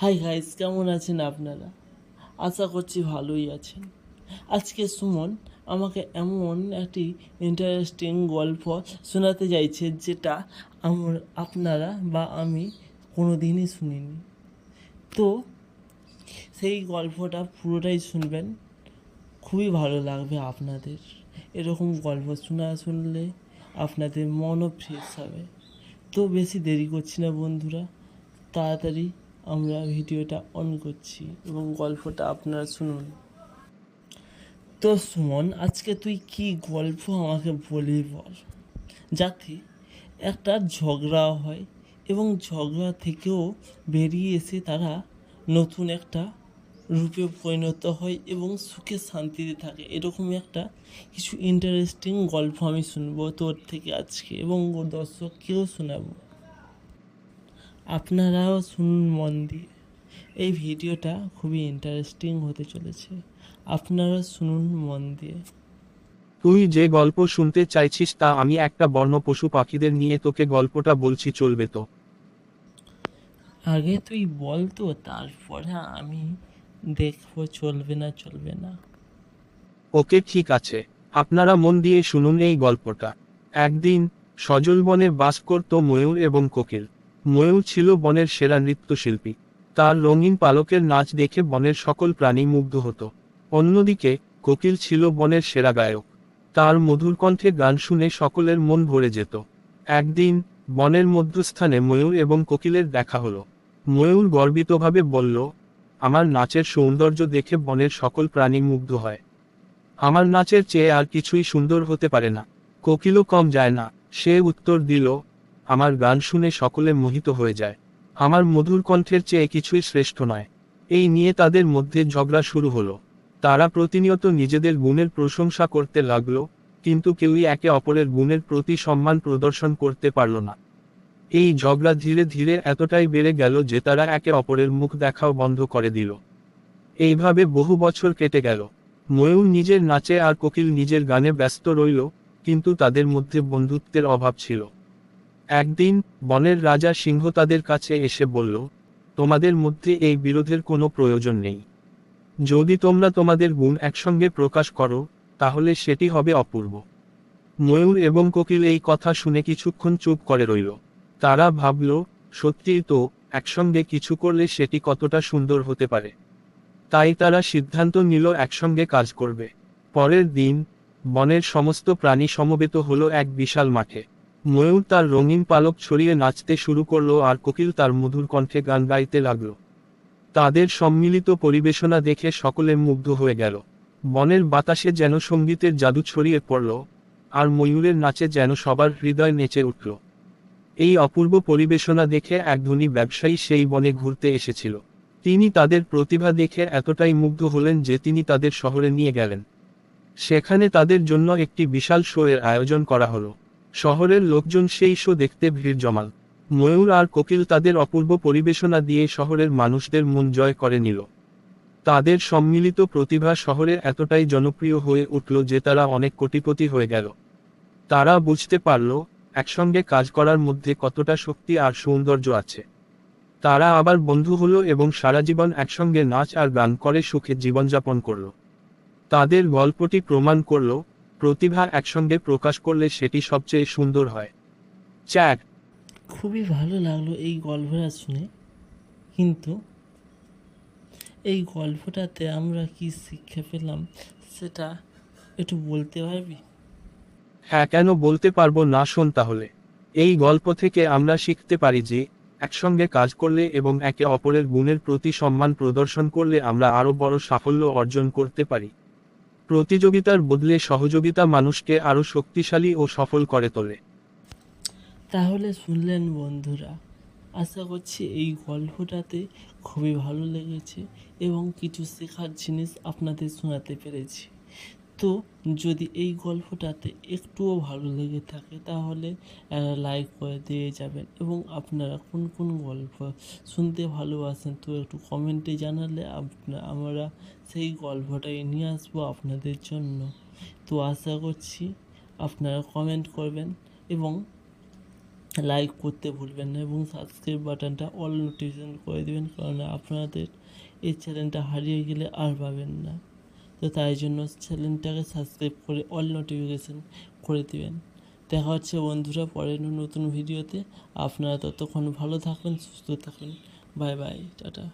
Hi guys কেমন আছেন আপনারা? আশা করছি ভালোই আছেন। আজকে সুমন আমাকে এমন একটি ইন্টারেস্টিং গল্প শোনাতে চাইছে যেটা আমার, আপনারা বা আমি কোনো দিনই শুনিনি। তো সেই গল্পটা পুরোটাই শুনবেন। খুবই ভালো লাগবে আপনাদের। এরকম গল্প শোনা শুনলে আপনাদের মনও ফ্রেশ হবে। তো বেশি দেরি করছি না বন্ধুরা। তাড়াতাড়ি আমরা ভিডিওটা অন করছি এবং গল্পটা আপনারা শুনুন। তো সুমন, আজকে তুই কি গল্প আমাকে বলি বল? যাতে একটা ঝগড়া হয় এবং ঝগড়া থেকেও বেরিয়ে এসে তারা নতুন একটা রূপে পরিণত হয় এবং সুখে শান্তিতে থাকে। এরকম একটা কিছু ইন্টারেস্টিং গল্প আমি শুনব তোর থেকে আজকে এবং দর্শককেও শোনাবো। আপনারাও শুনুন মন দিয়ে। এই ভিডিওটা খুবই ইন্টারেস্টিং হতে চলেছে। আপনারা শুনুন মন দিয়ে। তুই যে গল্প শুনতে চাইছিস তা আমি একটা বর্ণ পশু পাখিদের নিয়ে তোকে গল্পটা বলছি চলবে তো? আগে তুই বল তো তারপরে আমি দেখব চলবে না চলবে না। ওকে ঠিক আছে। আপনারা মন দিয়ে শুনুন এই গল্পটা। একদিন সজল বনে বাস করত ময়ূর এবং কোকিল। ময়ূর ছিল বনের সেরা নৃত্যশিল্পী। তার রঙিন পালকের নাচ দেখে বনের সকল প্রাণী মুগ্ধ হতো। অন্যদিকে, কোকিল ছিল বনের সেরা গায়ক। তার মধুর কণ্ঠে গান শুনে সকলের মন ভরে যেত। একদিন, বনের মধ্যস্থানে ময়ূর এবং কোকিলের দেখা হলো। ময়ূর গর্বিতভাবে বলল, আমার নাচের সৌন্দর্য দেখে বনের সকল প্রাণী মুগ্ধ হয়। আমার নাচের চেয়ে আর কিছুই সুন্দর হতে পারে না। কোকিলও কম যায় না। সে উত্তর দিল আমার গান শুনে সকলে মোহিত হয়ে যায়। আমার মধুর কণ্ঠের চেয়ে কিছুই শ্রেষ্ঠ নয়। এই নিয়ে তাদের মধ্যে ঝগড়া শুরু হলো। তারা প্রতিনিয়ত নিজেদের গুণের প্রশংসা করতে লাগল, কিন্তু কেউই একে অপরের গুণের প্রতি সম্মান প্রদর্শন করতে পারল না। এই ঝগড়া ধীরে ধীরে এতটাই বেড়ে গেল যে তারা একে অপরের মুখ দেখাও বন্ধ করে দিল। এইভাবে বহু বছর কেটে গেল। ময়ূর নিজের নাচে আর কোকিল নিজের গানে ব্যস্ত রইল, কিন্তু তাদের মধ্যে বন্ধুত্বের অভাব ছিল। একদিন, বনের রাজা সিংহ তাদের কাছে এসে বলল, তোমাদের মধ্যে এই বিরোধের কোনো প্রয়োজন নেই। যদি তোমরা তোমাদের গুণ একসঙ্গে প্রকাশ করো, তাহলে সেটি হবে অপূর্ব ময়ূর এবং কোকিল এই কথা শুনে কিছুক্ষণ চুপ করে রইল। তারা ভাবল সত্যিই তো, একসঙ্গে কিছু করলে সেটি কতটা সুন্দর হতে পারে। তাই তারা সিদ্ধান্ত নিল একসঙ্গে কাজ করবে। পরের দিন, বনের সমস্ত প্রাণী সমবেত হলো এক বিশাল মাঠে। ময়ূর তার রঙিন পালক ছড়িয়ে নাচতে শুরু করল আর কোকিল তার মধুর কণ্ঠে গান গাইতে লাগল। তাদের সম্মিলিত পরিবেশনা দেখে সকলে মুগ্ধ হয়ে গেল। বনের বাতাসে যেন সঙ্গীতের জাদু ছড়িয়ে পড়ল, আর ময়ূরের নাচে যেন সবার হৃদয় নেচে উঠল। এই অপূর্ব পরিবেশনা দেখে এক ধনী ব্যবসায়ী সেই বনে ঘুরতে এসেছিল। তিনি তাদের প্রতিভা দেখে এতটাই মুগ্ধ হলেন যে তিনি তাদের শহরে নিয়ে গেলেন। সেখানে তাদের জন্য একটি বিশাল শো এর আয়োজন করা হলো। শহরের লোকজন সেই শো দেখতে ভিড় জমাল। ময়ূর আর কোকিল তাদের অপূর্ব পরিবেশনা দিয়ে শহরের মানুষদের মন জয় করে নিল। তাদের সম্মিলিত প্রতিভা শহরে এতটাই জনপ্রিয় হয়ে উঠল যে তারা অনেক কোটিপতি হয়ে গেল। তারা বুঝতে পারল, একসঙ্গে কাজ করার মধ্যে কতটা শক্তি আর সৌন্দর্য আছে। তারা আবার বন্ধু হলো এবং সারা জীবন একসঙ্গে নাচ আর গান করে সুখে জীবনযাপন করল। তাদের গল্পটি প্রমাণ করল প্রতিভা একসঙ্গে প্রকাশ করলে সেটি সবচেয়ে সুন্দর হয়। চ্যাট খুবই ভালো লাগল এই গল্পটা শুনে। কিন্তু এই গল্পটাতে আমরা কি শিক্ষা পেলাম সেটা একটু বলতে পারবি? হ্যাঁ কেন বলতে পারব না শোন তাহলে। এই গল্প থেকে আমরা শিখতে পারি যে একসঙ্গে কাজ করলে এবং একে অপরের গুণের প্রতি সম্মান প্রদর্শন করলে আমরা আরও বড় সাফল্য অর্জন করতে পারি। প্রতিযোগিতার বদলে সহযোগিতা মানুষকে আরও শক্তিশালী ও সফল করে তোলে। তাহলে শুনলেন বন্ধুরা, আশা করছি এই গল্পটাতে খুবই ভালো লেগেছে এবং কিছু শেখার জিনিস আপনাদের শোনাতে পেরেছি। তো যদি এই গল্পটাতে একটুও ভালো লেগে থাকে, তাহলে লাইক করে দিয়ে যাবেন। এবং আপনারা কোন কোন গল্প শুনতে ভালোবাসেন, তো একটু কমেন্টে জানালে আপনা, আমরা সেই গল্পটাই নিয়ে আসব আপনাদের জন্য। তো আশা করছি আপনারা কমেন্ট করবেন এবং লাইক করতে ভুলবেন না এবং সাবস্ক্রাইব বাটনটা অল নোটিফিকেশন করে দেবেন কারণ আপনাদের এই চ্যানেলটা হারিয়ে গেলে আর পাবেন না। তো তাই জন্য চ্যানেলটাকে সাবস্ক্রাইব করে অল নোটিফিকেশান করে দেবেন। দেখা হচ্ছে বন্ধুরা পরের নতুন ভিডিওতে আপনারা ততক্ষণ ভালো থাকবেন, সুস্থ থাকবেন। Bye bye tata.